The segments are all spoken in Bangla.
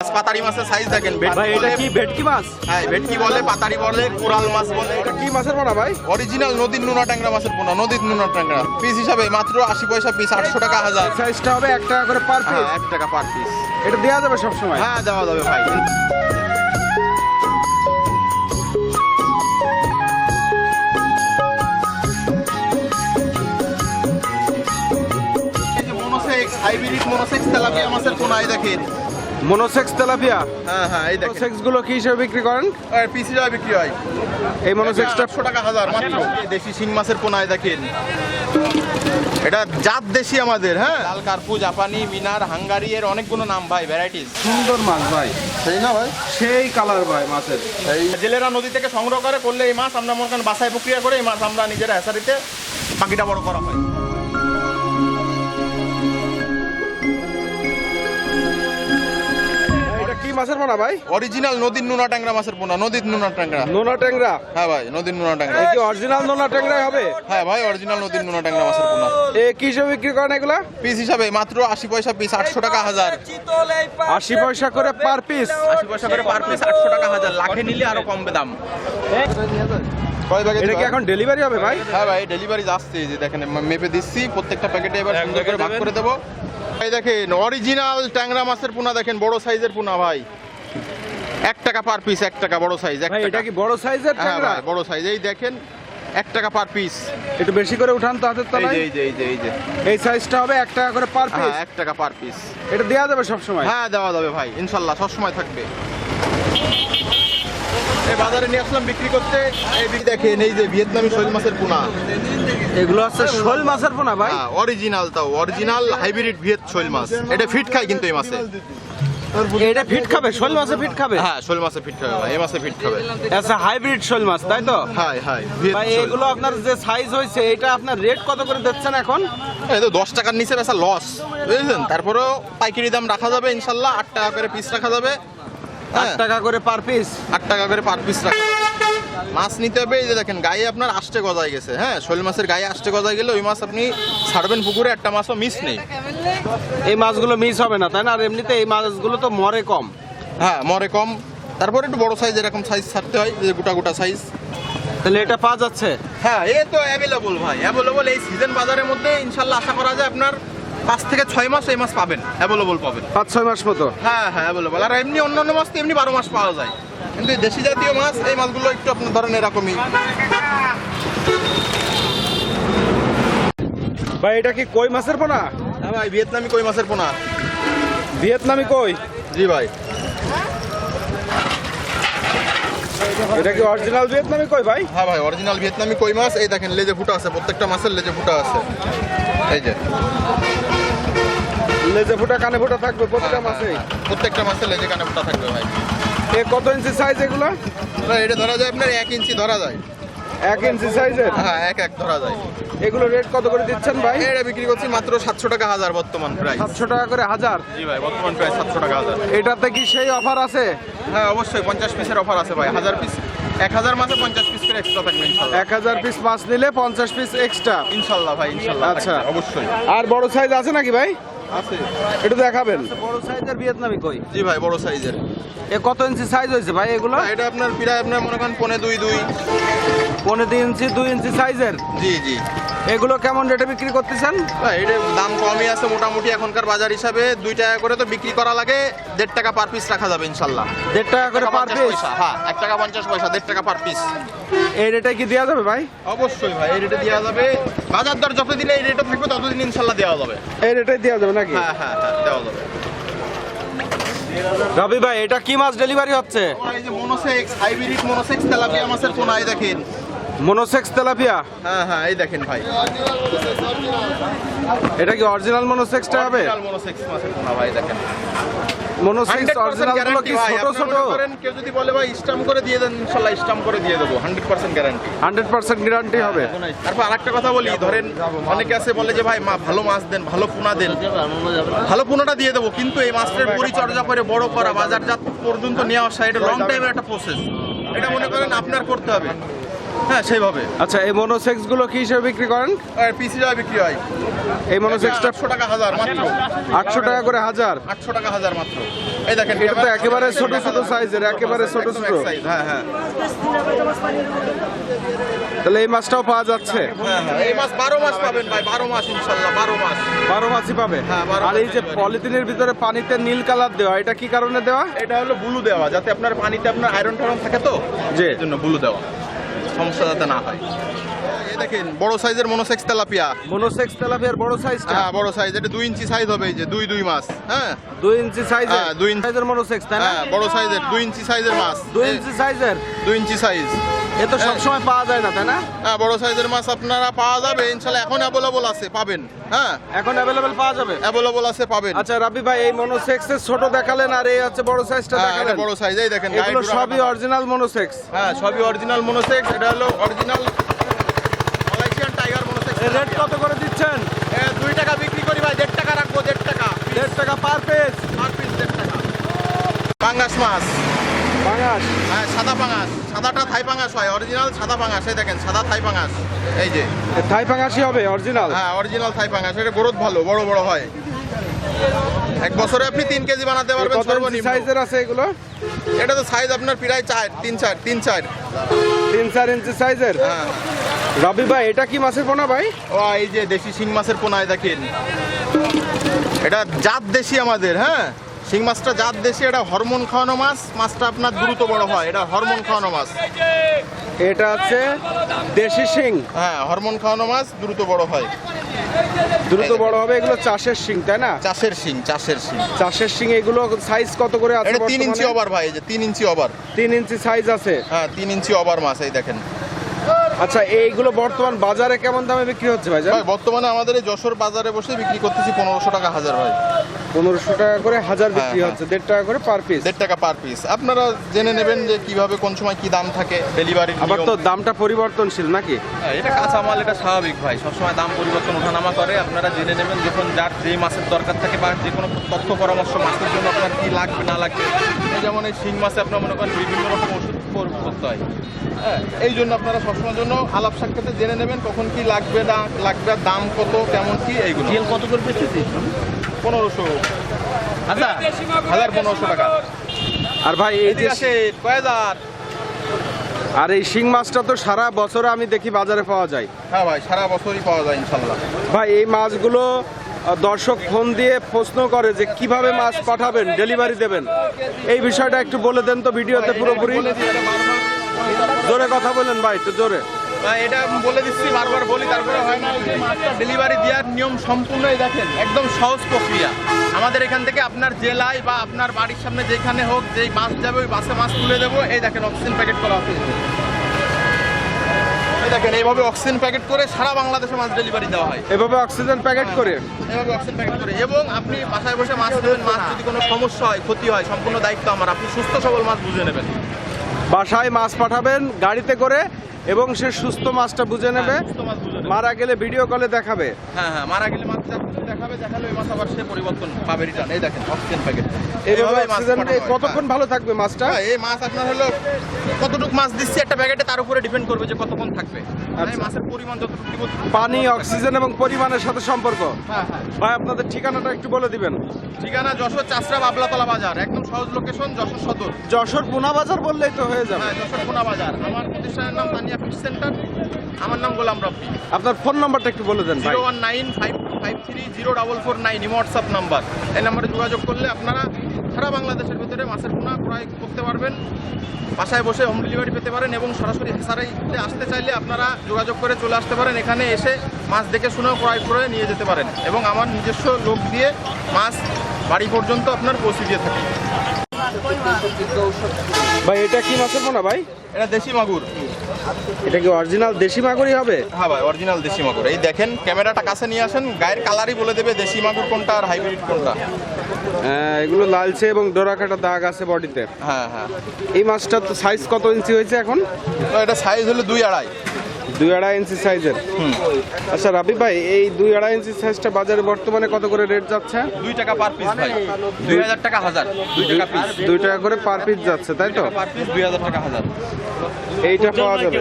পাতারি মাছের সাইজ দেখেন ভাই ভেটকি এটা কি ভেটকি মাছ? হ্যাঁ ভেটকি বলে পাতারি বলে কোরাল মাছ বলে। এটা কি মাছের পোনা ভাই? অরিজিনাল নদীর নুনা ট্যাংরা মাছের পোনা নদীর নুনা ট্যাংরা। পিস হিসাবে মাত্র আশি পয়সা পিস আটশো টাকা হাজার। সাইজটা হবে এক টাকা করে পার হ্যাঁ পিস এক টাকা পার পিস এটা দেওয়া যাবে সব সময় হ্যাঁ দেওয়া যাবে ভাই। মনোসেক্স হাইব্রিড মনোসেক্স তেলাপিয়া মাছের পোনা দেখেন। মনোসেক্স তেলাপিয়া হ্যাঁ হ্যাঁ এই দেখেন। মনোসেক্সগুলো কি হিসেবে বিক্রি করেন? পিস হিসাবে বিক্রি হয়। এই মনোসেক্সটা একশো টাকা হাজার মাত্র। দেশি শিং মাছের পোনায় দেখেন। এটা জাত দেশি আমাদের হ্যাঁ। লাল কার্পু জাপানি মিনার হাঙ্গারি এর অনেকগুলো নাম ভাই ভ্যারাইটিস সুন্দর মাছ ভাই। সেই না ভাই? সেই কালার ভাই মাছের। এই জেলেরা নদী থেকে সংগ্রহ করে করলে এই মাছ আমরা মনে করেন বাসায় প্রক্রিয়া করে এই মাছ আমরা নিজেরা হ্যাসারিতে পাখিটা বড় করা হয়। মাছের পোনা ভাই? অরিজিনাল নদীর নোনা ট্যাংরা মাছের পোনা নদীর নোনা ট্যাংরা। নোনা ট্যাংরা? হ্যাঁ ভাই নদীর নোনা ট্যাংরা। এই কি অরিজিনাল নোনা ট্যাংরাই হবে? হ্যাঁ ভাই অরিজিনাল নদীর নোনা ট্যাংরা মাছের পোনা। এ কি হিসেবে বিক্রি করেন এগুলা? পিস হিসাবে মাত্র আশি পয়সা পিস আটশো টাকা হাজার। আশি পয়সা করে পার পিস? আশি পয়সা করে পার পিস আটশো টাকা হাজার। লাখে নিলে আরও কমবে দাম। কয় প্যাকেট এটা কি এখন ডেলিভারি হবে ভাই? হ্যাঁ ভাই ডেলিভারি আসছে যে দেখেন মেপে দিচ্ছি প্রত্যেকটা প্যাকেটে এবার সুন্দর করে ভাগ করে দেবো। এই দেখেন অরিজিনাল ট্যাংরা মাছের পোনা দেখেন বড় সাইজের পোনা ভাই। এক টাকা পার পিস এক টাকা বড় সাইজ এটা কি বড় সাইজের হ্যাঁ ট্যাংরা? ভাই বড় সাইজ এই দেখেন এক টাকা পার পিস একটু বেশি করে উঠান তো হাতের তলায়। এই যে এই যে এই যে। এই সাইজটা হবে এক টাকা করে পার হ্যাঁ পিস এক টাকা পার পিস এটা দেওয়া যাবে সব সময় হ্যাঁ দেওয়া যাবে ভাই ইনশাল্লাহ সবসময় থাকবে। এই বাজারে নিয়ে আসলাম বিক্রি করতে। এই দেখেন এই যে ভিয়েতনামি শৈল মাছের পোনা। এগুলো হচ্ছে শোল মাছের পোনা ভাই। অরিজিনাল তাও অরিজিনাল হাইব্রিড ভিয়েত শৈল মাছ। এটা ফিট খায় কিন্তু এই মাছে। এটা ফিট খাবে শোল মাছে ফিট খাবে? হ্যাঁ শৈল মাছে ফিট খাবে ভাই এই মাছে ফিট খাবে। আচ্ছা হাইব্রিড শোল মাছ তাই তো? ভাই এগুলো আপনার যে সাইজ হয়েছে এটা আপনার রেট কত করে দিচ্ছেন এখন? এই তো দশ টাকার নিচে বেচা লস বুঝলেন তারপরেও পাইকারি দাম রাখা যাবে ইনশাল্লাহ। আট টাকা করে পিস রাখা যাবে। আট হ্যাঁ। টাকা করে পার পিস আট টাকা করে পার পিস রাখা। মাছ নিতে হবে এই যে দেখেন গায়ে আপনার আষ্টে গজায় গেছে হ্যাঁ? শৈল মাছের গায়ে আষ্টে গজায় গেলে ওই মাছ আপনি ছাড়বেন পুকুরে একটা মাছও মিস নেই। এই মাছগুলো মিস হবে না তাই না? আর এমনিতে এই মাছগুলো তো মরে কম। হ্যাঁ মরে কম। তারপরে একটু বড় সাইজ এরকম সাইজ ছাড়তে হয় যে গোটা গোটা সাইজ তাহলে এটা পাওয়া যাচ্ছে? হ্যাঁ এ তো অ্যাভেলেবল ভাই অ্যাভেলেবল এই সিজন বাজারের মধ্যে ইনশাল্লাহ আশা করা যায় আপনার পাঁচ থেকে ছয় মাস এই মাছ পাবেন অ্যাভেলেবল পাবেন। পাঁচ ছয় মাস মতো? হ্যাঁ হ্যাঁ অ্যাভেলেবল আর এমনি অন্যান্য মাছ তো এমনি বারো মাস পাওয়া যায়। কিন্তু দেশি জাতীয় মাছ এই মাছগুলো একটু আপনার ধরেন এরকমই। ভাই এটা কি কই মাছের পোনা? হ্যাঁ ভাই ভিয়েতনামি কই মাছের পোনা? ভিয়েতনামি কই? জি ভাই। এটা কি অরিজিনাল ভিয়েতনামি কই ভাই? হ্যাঁ ভাই অরিজিনাল ভিয়েতনামি কই মাছ? এই দেখেন লেজে ফুটা আছে প্রত্যেকটা মাছের লেজে ফুটা আছে। এই যে। লেজে ফুটা কানে ফুটা থাকবে প্রতিটা মাছে প্রত্যেকটা মাছের লেজে কানে ফুটা থাকবে ভাই। এ কত ইঞ্চি সাইজ এগুলো? এটা ধরা যায় আপনার এক ইঞ্চি ধরা যায়। এক ইঞ্চি সাইজের হ্যাঁ এক এক ধরা যায়। এগুলো রেট কত করে দিচ্ছেন ভাই? এটা বিক্রি করছি মাত্র সাতশো টাকা হাজার বর্তমান প্রাইস সাতশো টাকা করে হাজার? জি ভাই বর্তমান প্রাইস সাতশো টাকা হাজার। এটাতে কি সেই অফার আছে? হ্যাঁ অবশ্যই পঞ্চাশ পিসের অফার আছে ভাই হাজার পিস এক হাজার মাসে পঞ্চাশ পিস করে এক্সট্রা থাকবে ইনশাল্লাহ। এক হাজার পিস মাছ নিলে পঞ্চাশ পিস এক্সট্রা ইনশাল্লাহ ভাই ইনশাল্লাহ আচ্ছা। অবশ্যই। আর বড় সাইজ আছে নাকি ভাই? আছে। একটু দেখাবেন। বড় সাইজের ভিয়েতনামি কই? জি ভাই বড় সাইজের। এ কত ইঞ্চি সাইজ হয়েছে ভাই এগুলো? এটা আপনার প্রায় আপনার মনে করেন পনে দুই দুই। পনেরো দুই ইঞ্চি দুই ইঞ্চি সাইজের জি জি। এগুলো কেমন রেটে বিক্রি করতেছেন? এটা দাম কমই আছে মোটামুটি এখনকার বাজার হিসাবে। দুই টাকা করে তো বিক্রি করা লাগে দেড় টাকা পার পিস রাখা যাবে ইনশাল্লাহ। দেড় টাকা করে পার পিস হ্যাঁ এক টাকা পঞ্চাশ পয়সা দেড় টাকা পার পিস এই রেটে কি দেওয়া যাবে ভাই? অবশ্যই ভাই এই রেটে দেওয়া যাবে। বাজার দর যতদিন এই রেটে থাকবে ততদিন ইনশাল্লাহ দেওয়া যাবে। এই রেটে দেওয়া যাবে নাকি? হ্যাঁ হ্যাঁ হ্যাঁ দেওয়া যাবে। রবি ভাই এটা কি মাছ ডেলিভারি হচ্ছে? এই যে মনোসেক্স হাইব্রিড মনোসেক্স তেলাপিয়া মাছের এই দেখেন। Monosex tilapia? হ্যাঁ হ্যাঁ এই দেখেন ভাই। এটা কি অরিজিনাল মনোসেক্সটা হবে? মনোসেক্স মাছের পোনা ভাই দেখেন। মনোসেক্স অরিজিনালগুলো কি ছোট ছোট? করেন কেউ যদি বলে ভাই স্টাম্প করে দিয়ে দেন ইনশাল্লাহ স্টাম্প করে দিয়ে দেবো hundred percent guarantee hundred percent guarantee হবে। তারপর আরেকটা কথা বলি ধরেন অনেকে আছে বলে যে ভাই মা ভালো মাছ দেন ভালো পোনা দেন। ভালো পোনাটা দিয়ে দেবো কিন্তু এই মাছটার পরিচর্যা করে বড় করা বাজারজাত পর্যন্ত নিয়ে আসা এটা লং টাইমের একটা প্রসেস এটা মনে করেন আপনার করতে হবে। হ্যাঁ সেইভাবে। আচ্ছা এই মনোসেক্সগুলো কি হিসেবে বিক্রি করেন? আর পিসি যাওয়া বিক্রি হয়। এই মনোসেক্সটা আটশো টাকা হাজার মাত্র। আটশো টাকা করে হাজার? আটশো টাকা হাজার মাত্র। এই দেখেন এটা তো একেবারে ছোট ছোট সাইজের একেবারে ছোট ছোট হ্যাঁ হ্যাঁ। তাহলে এই মাছটাও পাওয়া যাচ্ছে? হ্যাঁ হ্যাঁ এই মাস বারো মাস পাবেন ভাই বারো মাস ইনশাল্লাহ বারো মাস। বারো মাছই পাবে? হ্যাঁ, আর এই যে পলিথিনের ভিতরে পানিতে নীল কালার দেওয়া এটা কি কারণে দেওয়া? এটা হলো ব্লু দেওয়া যাতে আপনার পানিতে আপনার আয়রন টায়রন থাকে তো? যে জন্য ব্লু দেওয়া। সমস্যা যাতে না হয়। দেখেন বড় সাইজের মনোসেক্স তেলাপিয়া। মনোসেক্স তেলাপিয়ার বড় সাইজটা হ্যাঁ বড় সাইজ এটা দুই ইঞ্চি সাইজ হবে এই যে দুই দুই মাস হ্যাঁ? দুই ইঞ্চি সাইজের হ্যাঁ, দুই ইঞ্চি- সাইজের মনোসেক্স তাই না? হ্যাঁ বড় সাইজের দুই ইঞ্চি সাইজের মাছ দুই ইঞ্চি সাইজের দুই ইঞ্চি সাইজ এ তো সবসময় পাওয়া যায় না তাই না? হ্যাঁ বড় সাইজের মাছ আপনারা পাওয়া যাবে ইনশাল্লাহ এখন অ্যাভেলেবল আছে পাবেন হ্যাঁ? এখন অ্যাভেলেবেল পাওয়া যাবে? অ্যাভেলেবল আছে পাবেন। আচ্ছা রাবি ভাই এই মনোসেক্স এর ছোট দেখালেন আর এই হচ্ছে বড় সাইজটা হ্যাঁ দেখালেন? বড় সাইজ এই দেখেন এগুলো সবই। Original monosex? হ্যাঁ সবই অরিজিনাল মনোসেক্স এটা হলো original Malaysian tiger monosex rate কত করে দিচ্ছেন? এ, দুই টাকা বিক্রি করি ভাই দেড় টাকা রাখব দেড় টাকা। দেড় টাকা পার পিস পার পিস দেড় টাকা। পাঙ্গাস মাছ। বাঙাস হ্যাঁ সাদা পাঙ্গাস। সাদাটা থাই পাঙ্গাস হয় অরিজিনাল সাদা পাঙ্গাস এই দেখেন সাদা থাই পাঙ্গাস। এই যে। থাই পাঙাশি হবে অরিজিনাল হ্যাঁ অরিজিনাল থাই পাঙ্গাস এটা গ্রোথ ভালো বড় বড় হয়। এক বছরে আপনি তিন কেজি বানাতে পারবেন সর্বনিম্ন। সাইজের আছে এগুলো? এটা তো সাইজ আপনার প্রায় চার তিন চার তিন চার। তিন চার ইঞ্চি সাইজের? হ্যাঁ। রবি ভাই এটা কি মাছের পোনা ভাই? ও এই যে দেশি শিং মাছের পোনায় দেখেন। এটা জাত দেশি আমাদের হ্যাঁ? শিং মাছটা জাত দেশি এটা হরমোন খাওয়ানো মাছ মাছটা আপনার দ্রুত বড় হয় এটা হরমোন খাওয়ানো মাছ। এটা হচ্ছে দেশি শিং। হ্যাঁ হরমোন খাওয়ানো মাছ দ্রুত বড় হয়। দ্রুত বড় হবে এগুলো চাষের শিং তাই না? চাষের শিং চাষের শিং। চাষের শিং এগুলো সাইজ কত করে আছে এটা তিন ইঞ্চি ওভার ভাই এই যে তিন ইঞ্চি ওভার। তিন ইঞ্চি সাইজ আছে। হ্যাঁ তিন ইঞ্চি ওভার মাছ এই দেখেন। আচ্ছা এইগুলো বর্তমান বাজারে কেমন দামে বিক্রি হচ্ছে ভাই ভাই বর্তমানে আমাদের এই যশোর বাজারে বসে বিক্রি করতেছি পনেরোশো টাকা হাজার ভাই। পনেরোশো টাকা করে হাজার বিক্রি হ্যাঁ, হচ্ছে দেড় টাকা করে পার পিস দেড় টাকা পার পিস আপনারা জেনে নেবেন যে কীভাবে কোন সময় কি দাম থাকে ডেলিভারি আবার তো দামটা পরিবর্তনশীল নাকি? হ্যাঁ, এটা কাঁচামাল এটা স্বাভাবিক ভাই। সবসময় দাম পরিবর্তন ওঠানামা করে। আপনারা জেনে নেবেন যখন যার যে মাছের দরকার থাকে বা যে কোনো তথ্য পরামর্শ মাছের জন্য আপনার কি লাগবে না লাগবে। যেমন এই শিং মাছে আপনার মনে করেন বিভিন্ন রকম ওষুধ করতে হয় হ্যাঁ এই জন্য আপনারা সবসময়ের জন্য আলাপ সাক্ষাতে জেনে নেবেন কখন কি লাগবে না লাগবে আর দাম কত কেমন কি এইগুলো। কত করে বেচেছি পনেরোশো। আচ্ছা হাজার পনেরোশো টাকা। আর ভাই এই যে কয় হাজার? আর এই শিং মাছটা তো সারা বছরে আমি দেখি বাজারে পাওয়া যায়। হ্যাঁ ভাই সারা বছরই পাওয়া যায় ইনশাল্লাহ। ভাই এই মাছগুলো দর্শক ফোন দিয়ে প্রশ্ন করে যে কীভাবে মাছ পাঠাবেন, ডেলিভারি দেবেন? এই বিষয়টা একটু বলে দেন তো ভিডিওতে পুরোপুরি। জোরে কথা বলেন ভাই তো জোরে। এটা বলে দিচ্ছি, বারবার বলি, তারপরে হয় না। মাছটা ডেলিভারি দেওয়ার নিয়ম সম্পূর্ণই দেখেন, একদম সহজ প্রক্রিয়া। আমাদের এখান থেকে আপনার জেলায় বা আপনার বাড়ির সামনে যেখানে হোক, যেই বাস যাবে, ওই বাসে মাছ তুলে দেবো। এই দেখেন অক্সিজেন প্যাকেট করা আছে। এই দেখেন এইভাবে অক্সিজেন প্যাকেট করে সারা বাংলাদেশে মাছ ডেলিভারি দেওয়া হয়। এভাবে অক্সিজেন প্যাকেট করে? এভাবে অক্সিজেন প্যাকেট করে। এবং আপনি বাসায় বসে মাছ নেবেন মাছ যদি কোনো সমস্যা হয় ক্ষতি হয় সম্পূর্ণ দায়িত্ব আমার। আপনি সুস্থ সবল মাছ বুঝে নেবেন। বাসায় মাছ পাঠাবেন গাড়িতে করে এবং সে সুস্থ মাছটা বুঝে নেবে। হ্যাঁ। মারা গেলে ভিডিও কলে দেখাবে। হ্যাঁ হ্যাঁ মারা গেলে দেখাবে দেখালে ওই মাছ আবার সে পরিবর্তন পাবে রিটার্ন এই দেখেন অক্সিজেন প্যাকেট এইভাবে কতক্ষণ ভালো থাকবে মাছটা? হ্যাঁ, এই মাছ আপনার হলো কতটুকু মাছ দিচ্ছি একটা প্যাকেটে তার উপরে ডিপেন্ড করবে যে কতক্ষণ থাকবে। আচ্ছা। মাছের পরিমাণ যতটুকু পানি অক্সিজেন এবং পরিমাণের সাথে সম্পর্ক? হ্যাঁ হ্যাঁ। ভাই আপনাদের ঠিকানাটা একটু বলে দিবেন। ঠিকানা যশোর চাষরা বাবলাতলা বাজার একদম সহজ লোকেশন যশোর সদর। যশোর পুনা বাজার বললেই তো হয়ে যাবে। যশোর কোনা বাজার। আমার প্রতিষ্ঠানের নাম তানিয়া ফিশ সেন্টার আমার নাম গোলাম রব্বি। আপনার ফোন নাম্বারটা একটু বলে দেন zero one nine five five three zero double four nine WhatsApp number এই নাম্বারে যোগাযোগ করলে আপনারা সারা বাংলাদেশের ভিতরে মাছের পোনা ক্রয় করতে পারবেন। বাসায় বসে হোম ডেলিভারি পেতে পারেন এবং সরাসরি হেসারাইতে আসতে চাইলে আপনারা যোগাযোগ করে চলে আসতে পারেন। এখানে এসে মাছ দেখে শুনেও ক্রয় করে নিয়ে যেতে পারেন এবং আমার নিজস্ব লোক দিয়ে মাছ বাড়ি পর্যন্ত আপনার পৌঁছে দিয়ে থাকি। ভাই এটা কি মাছের পোনা ভাই? এটা দেশি মাগুর। এটা কি অরিজিনাল দেশি মাগুরই হবে? হ্যাঁ ভাই অরিজিনাল দেশি মাগুর। এই দেখেন ক্যামেরাটা কাছে নিয়ে আসেন গায়ের কালারই বলে দেবে দেশি মাগুর কোনটা আর হাইব্রিড কোনটা। হ্যাঁ, এগুলো লালচে এবং ডোরা কাটা দাগ আছে বডিতে। হ্যাঁ হ্যাঁ। এই মাছটার তো সাইজ কত ইঞ্চি হয়েছে এখন? এটা সাইজ হলো দুই আড়াই। দুই আড়াই ইঞ্চি সাইজের। আচ্ছা রাবি ভাই এই দুই আড়াই ইঞ্চি সাইজটা বাজারে বর্তমানে কত করে রেট যাচ্ছে? দুই টাকা পার পিস ভাই। দুই হাজার টাকা হাজার। দুই টাকা পিস দুই টাকা করে পার পিস যাচ্ছে তাই তো? পার পিস দুই হাজার টাকা হাজার। এইটা পাওয়া যাবে?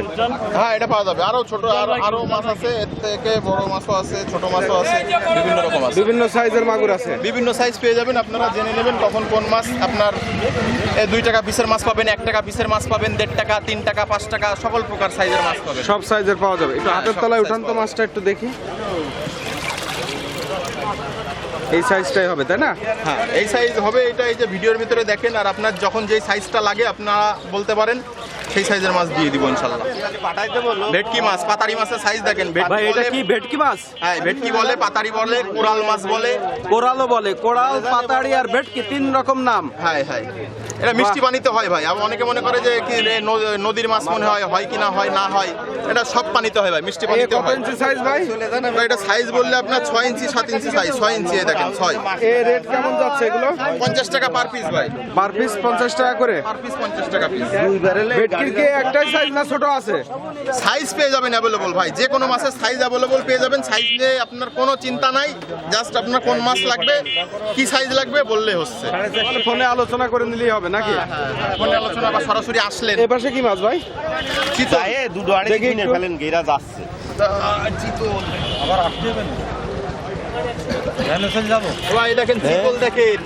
হ্যাঁ এটা পাওয়া যাবে। আরও ছোট আরও আরও মাছ আছে এর থেকে বড় মাছও আছে ছোট মাছও আছে বিভিন্ন রকম আছে। বিভিন্ন সাইজের মাগুর আছে। বিভিন্ন সাইজ পেয়ে যাবেন আপনারা জেনে নেবেন কখন কোন মাছ আপনার দুই টাকা পিসের মাছ পাবেন এক টাকা পিসের মাছ পাবেন দেড় টাকা তিন টাকা পাঁচ টাকা সকল প্রকার সাইজের মাছ পাবেন। সব সাইজের পাওয়া যাবে। একটু হ্যাঁ, হাতের তলায় উঠান তো মাছটা একটু দেখি। এই সাইজটাই হবে তাই না? হ্যাঁ এই সাইজ হবে এটা এই যে ভিডিওর ভিতরে দেখেন আর আপনার যখন যেই সাইজটা লাগে আপনারা বলতে পারেন সেই সাইজের মাছ দিয়ে দিব ইনশাল্লাহ ভেটকি মাছ পাতারি মাছের সাইজ দেখেন ভেটকি ভাই এটা কি ভেটকি মাছ? হ্যাঁ ভেটকি বলে পাতারি বলে কোরাল মাছ বলে। কোরালও বলে কোরাল পাতারি আর ভেটকি তিন রকম নাম। হ্যাঁ হ্যাঁ। এটা মিষ্টি পানিতে হয় ভাই। আবার অনেকে মনে করে যে কি নদীর মাছ মনে হয় হয় কি না হয় না হয় এটা সব পানিতে হয় ভাই মিষ্টি পানিতে হয়। ইঞ্চি সাইজ ভাই? এটা সাইজ বললে আপনার ছয় ইঞ্চি সাত ইঞ্চি সাইজ ছয় ইঞ্চি দেখেন ছয়। এ রেট কেমন যাচ্ছে এগুলো? পঞ্চাশ টাকা পার পিস ভাই। পার পিস পঞ্চাশ টাকা করে? পার পিস পঞ্চাশ টাকা পিস ভেটকির কি একটাই সাইজ না ছোট আছে? সাইজ পেয়ে যাবেন অ্যাভেলেবল ভাই। যে কোনো মাছের সাইজ অ্যাভেলেবল পেয়ে যাবেন। সাইজ নিয়ে আপনার কোনো চিন্তা নাই। জাস্ট আপনার কোন মাছ লাগবে কি সাইজ লাগবে বললে হচ্ছে। ফোনে আলোচনা করে নিলেই হবে। নাকি? ফোনে আলোচনা বা সরাসরি আসলে এপাশে পাশে কি মাছ ভাই? চিতল। দুটো দেখি কিনে। ফেলেন গেরা যাচ্ছে। ভাই দেখেন চিতল দেখেন।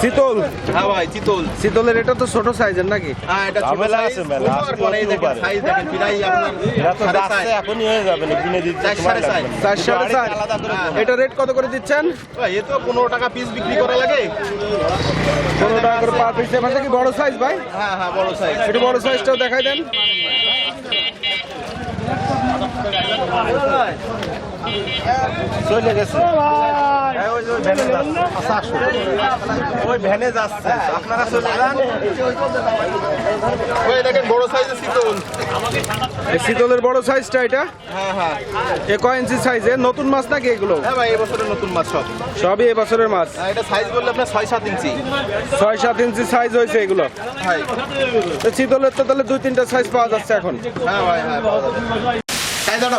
শীতল হ্যাঁ ভাই চিতল। শীতলের এটা তো ছোট সাইজের নাকি? হ্যাঁ এটা ছোট দেখেন সাইজ দেখেন প্রায় আপনার তো এখনই হয়ে যাবে না। কিনে দিতে আলাদা করে এটা রেট কত করে দিচ্ছেন? ভাই, এ তো পনেরো টাকা পিস বিক্রি করা লাগে। পনেরো টাকা করে পার পিস কি বড় সাইজ ভাই? হ্যাঁ হ্যাঁ বড় সাইজ একটু বড় সাইজটাও দেখাই দেন। চলে গেছে। ওই ভ্যানে যাচ্ছে। আপনারা চলে যান। দেখেন বড় সাইজের শীতলের বড় সাইজটা এটা? হ্যাঁ হ্যাঁ। এ কয় ইঞ্চি সাইজে নতুন মাছ নাকি এগুলো? হ্যাঁ ভাই এবছরের নতুন মাছ সব। সবই এবছরের মাছ। এটা সাইজ বললে আপনার ছয় সাত ইঞ্চি। ছয় সাত ইঞ্চি সাইজ হয়েছে এগুলো। শীতলের তো তাহলে দুই তিনটা সাইজ পাওয়া যাচ্ছে এখন। হ্যাঁ ভাই হ্যাঁ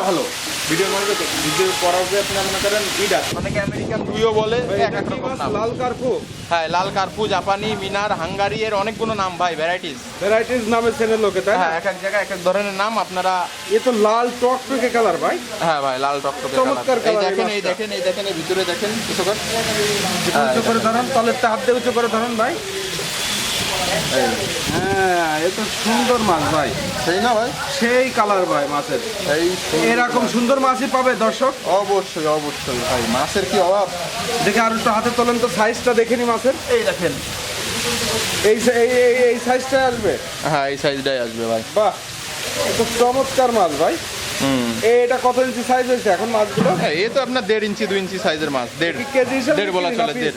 ভালো। ভিডিও মনে ভিডিও করার আপনি মনে করেন ইডার অনেকে আমেরিকান রুইও বলে? এক এক রকম নাম। লাল কার্পু? হ্যাঁ লাল কার্পু জাপানি মিনার হাঙ্গারি এর অনেকগুলো নাম ভাই ভ্যারাইটিস ভ্যারাইটিস নামে চেনে লোকে তাই হ্যাঁ এক এক জায়গায় এক এক ধরনের নাম আপনারা এ তো লাল টক টকে কালার ভাই। হ্যাঁ ভাই লাল টকটকে চমৎকার কালার এই দেখেন এই দেখেন এই দেখেন এই ভিতরে দেখেন কিছু করে। উঁচু করে ধরুন তলের হাত দিয়ে উঁচু করে ধরুন ভাই। হ্যাঁ এ তো সুন্দর মাছ ভাই। সেই না ভাই? সেই কালার ভাই মাছের। এই এরকম সুন্দর মাছই পাবে দর্শক? অবশ্যই অবশ্যই ভাই মাছের কি অভাব? দেখে আর একটু হাতে তোলেন তো সাইজটা দেখেনি মাছের। এই দেখেন। এই এই এই- সাইজটা আসবে? হ্যাঁ এই সাইজটাই আসবে ভাই। বাহ তো চমৎকার মাছ ভাই। হুম। এ এটা কত ইঞ্চি সাইজ হয়েছে এখন মাছগুলো? হ্যাঁ এ তো আপনার দেড় ইঞ্চি দুই ইঞ্চি সাইজের মাছ দেড়। কেজি দেড় বলা চলে দেড়।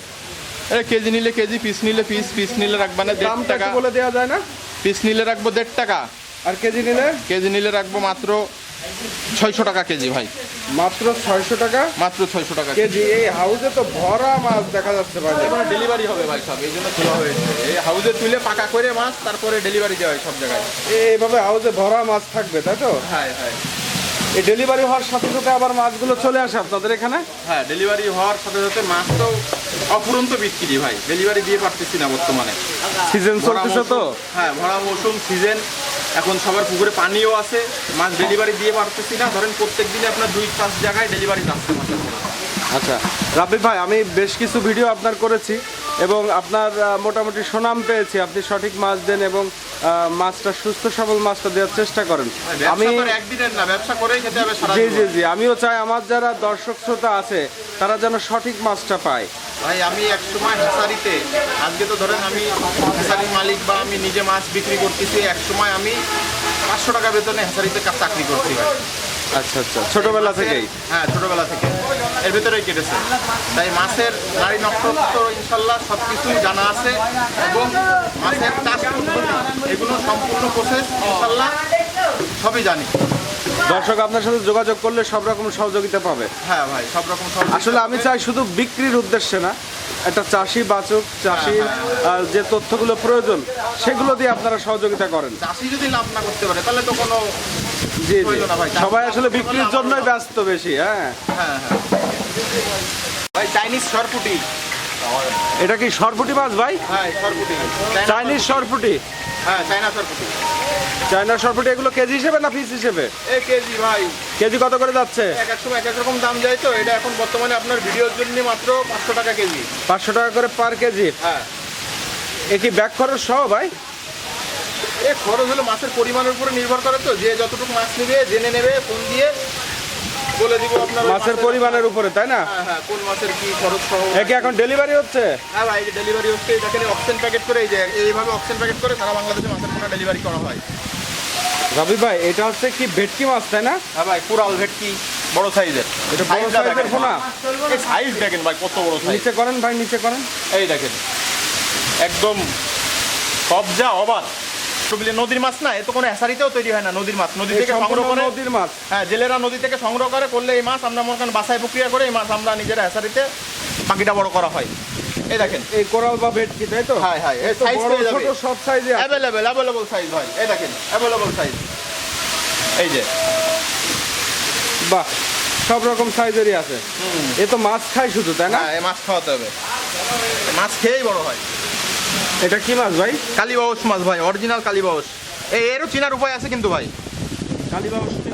কেজি নিলে কেজি পিস নিলে পিস পিস নিলে রাখবা না দেড় টাকা। বলে দেওয়া যায় না? পিস নিলে রাখব দেড় টাকা। আর কেজি নিলে? কেজি নিলে রাখব মাত্র ছয়শো টাকা কেজি ভাই। মাত্র ছয়শো টাকা? মাত্র ছয়শো টাকা কেজি এই হাউসে তো ভরা মাছ দেখা যাচ্ছে ভাই। ডেলিভারি হবে ভাই সব এই জন্য খোলা হয়েছে। এই হাউজে তুলে পাকা করে মাছ তারপরে ডেলিভারি দেওয়া হয় সব জায়গায়। এইভাবে হাউসে ভরা মাছ থাকবে তাই তো? হ্যাঁ হ্যাঁ। এই ডেলিভারি হওয়ার সাথে সাথে আবার মাছগুলো চলে আসে আপনাদের এখানে? হ্যাঁ ডেলিভারি হওয়ার সাথে সাথে মাছ তো অফুরন্ত বিক্রি ভাই ডেলিভারি দিয়ে পারতেছি না বর্তমানে। সিজন চলতেছে তো? হ্যাঁ ভরা মৌসুম সিজন এখন সবার পুকুরে পানিও আছে মাছ ডেলিভারি দিয়ে পারতেছি না। ধরেন প্রত্যেক দিনে আপনার দুই পাঁচ জায়গায় ডেলিভারি যাচ্ছে আচ্ছা রাব্বি ভাই আমি বেশ কিছু ভিডিও আপনার করেছি। এবং আপনার মোটামুটি সুনাম পেয়েছি। আপনি সঠিক মাছ দেন এবং মাছটা সুস্থ সবল মাছটা দেওয়ার চেষ্টা করেন। আমি আমি জি জি জি। আমিও চাই আমার যারা দর্শক শ্রোতা আছে তারা যেন সঠিক মাছটা পায়। ভাই আমি এক সময় হেসারিতে আজকে তো ধরেন আমি হেসারির মালিক বা আমি নিজে মাছ বিক্রি করতেছি এক সময় আমি পাঁচশো টাকা বেতনে হেসারিতে চাকরি করছি ভাই। আচ্ছা আচ্ছা। ছোটবেলা থেকেই। হ্যাঁ ছোটবেলা থেকে। এর ভিতরেই কেটেছে। তাই মাছের নারী নক্ষত্র ইনশাল্লাহ সব কিছু জানা আছে এবং মাছের চাষ পদ্ধতি এগুলো সম্পূর্ণ প্রসেস ইনশাল্লাহ সবই জানি। দর্শক আপনার সাথে যোগাযোগ করলে সব রকম সহযোগিতা পাবে। হ্যাঁ ভাই সব রকম আসলে আমি চাই শুধু বিক্রির উদ্দেশ্যে না একটা চাষি বাচক চাষির যে তথ্যগুলো প্রয়োজন সেগুলো দিয়ে আপনারা সহযোগিতা করেন। চাষি যদি লাভ না করতে পারে তাহলে তো কোনো জি জি। সবাই আসলে বিক্রির জন্যই ব্যস্ত বেশি হ্যাঁ। হ্যাঁ হ্যাঁ। ভাই চাইনিজ সরপুটি। এটা কি সরপুটি মাছ ভাই? হ্যাঁ সরপুটি। চাইনিজ সরপুটি। হ্যাঁ চাইনা সরপুটি। চায়না সরপুটি এগুলো কেজি হিসেবে না পিস হিসেবে? এই কেজি ভাই। কেজি কত করে যাচ্ছে? এক এক সময় এক এক রকম দাম যায় তো এটা এখন বর্তমানে আপনার ভিডিওর জন্য মাত্র পাঁচশো টাকা কেজি। পাঁচশো টাকা করে পার কেজি? হ্যাঁ। এ কি ব্যাক খরচ সহ ভাই? এই খরচ হলো মাছের পরিমাণের উপরে নির্ভর করে তো যে যতটুকু মাছ নেবে জেনে নেবে ফোন দিয়ে বলে দিব আপনার মাছের পরিমাণের উপরে তাই না? হ্যাঁ হ্যাঁ কোন মাছের কি খরচ সহ এ এখন ডেলিভারি হচ্ছে? হ্যাঁ ভাই ডেলিভারি হচ্ছে এটাকে অক্সিজেন প্যাকেট করে এই যে এইভাবে অক্সিজেন প্যাকেট করে সারা বাংলাদেশে মাছের পোনা ডেলিভারি করা হয়। রবি ভাই এটা হচ্ছে কি ভেটকি মাছ তাই না? হ্যাঁ ভাই ভেটকি বড় সাইজের। এটা বড় সাইজের পোনা এই সাইজ দেখেন ভাই কত বড় সাইজ নিচে করেন ভাই নিচে করেন। এই দেখেন। একদম সব যা অবাক নদীর মাছ না এ তো কোনো অ্যাসারিতেও তৈরি হয় না নদীর মাছ। নদী থেকে সংগ্রহ করে নদীর মাছ। হ্যাঁ জেলেরা নদী থেকে সংগ্রহ করে করলে এই মাছ আমরা মনে করেন বাসায় প্রক্রিয়া করে এই মাছ আমরা নিজেরা বড় করা হয়। এই দেখেন। এই কোরাল বা ভেটকি তাই তো? হ্যাঁ হ্যাঁ এই সাইজ পেয়ে যাবে। সব সাইজে অ্যাভেলেবেল অ্যাভেলেবল সাইজ ভাই এই দেখেন অ্যাভেলেবল সাইজ এই যে। বাহ সব রকম সাইজেরই আছে। এ তো মাছ খায় শুধু তাই না? হ্যাঁ মাছ খাওয়াতে হবে। মাছ খেয়েই বড় হয়। এটা কি মাছ ভাই? কালীবাউস মাছ ভাই অরিজিনাল কালীবাউস। এই এরও চিনার উপায় আছে কিন্তু ভাই।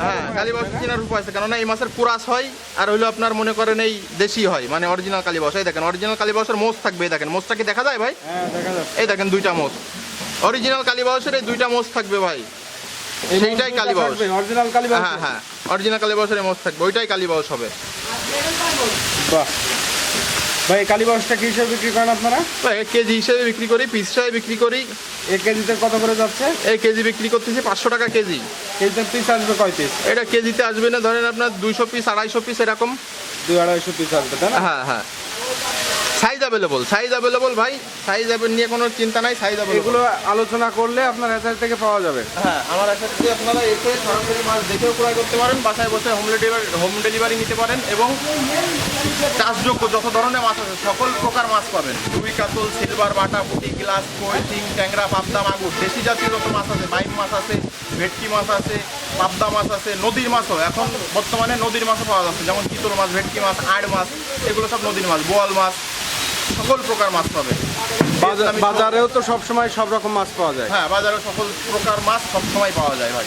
হ্যাঁ কালীবাউস চেনার উপায় আছে কেননা এই মাছের কুরাস হয় আর হইল আপনার মনে করেন এই দেশি হয় মানে অরিজিনাল কালীবাউস। এই দেখেন অরিজিনাল কালীবাউসের মোষ থাকবে এই দেখেন। মোষটা কি দেখা যায় ভাই? হ্যাঁ এই দেখেন দুইটা মোষ। অরিজিনাল কালীবাউসের এই দুইটা মোষ থাকবে ভাই। সেইটাই কালীবাউস। অরিজিনাল কালীবাউস হ্যাঁ হ্যাঁ অরিজিনাল কালীবাউসের মোষ থাকবে ওইটাই কালীবাউস হবে। বাহ। ভাই কালীবাসটা কি হিসেবে বিক্রি করেন আপনারা? ভাই, কেজি হিসেবে বিক্রি করি পিস হিসেবে বিক্রি করি। এক কেজিতে কত করে যাচ্ছে? এই কেজি বিক্রি করতেছি পাঁচশো টাকা কেজি। কেজিতে পিস আসবে কয় পিস? এটা কেজিতে আসবে না ধরেন আপনার দুইশো পিস আড়াইশো পিস এরকম। দুই আড়াইশো পিস আসবে তাই না? হ্যাঁ হ্যাঁ। সাইজ অ্যাভেলেবল সাইজ অ্যাভেলেবল ভাই? সাইজ নিয়ে কোনো চিন্তা নাই সাইজ অ্যাভেলেবল এগুলো আলোচনা করলে আপনার হ্যাচারি থেকে পাওয়া যাবে। হ্যাঁ আমার সাথে আপনারা এসে সরাসরি মাছ দেখেও ক্রয় করতে পারেন বাসায় বসে হোম ডেলিভারি হোম ডেলিভারি নিতে পারেন এবং চাষযোগ্য যত ধরনের মাছ আছে সকল প্রকার মাছ পাবেন। রুই কাতল সিলভার বাটা পুটি গ্লাস কই চিং ট্যাংরা পাবদা মাগুর দেশি জাতীয় যত মাছ আছে বাইম মাছ আছে ভেটকি মাছ আছে পাবদা মাছ আছে নদীর মাছও। এখন বর্তমানে নদীর মাছও পাওয়া যাচ্ছে যেমন চিতল মাছ ভেটকি মাছ আড় মাছ এগুলো সব নদীর মাছ বোয়াল মাছ সকল প্রকার মাছ পাবে। বাজার- বাজারেও তো সবসময় সব রকম মাছ পাওয়া যায়। হ্যাঁ বাজারে সকল প্রকার মাছ সবসময় পাওয়া যায় ভাই।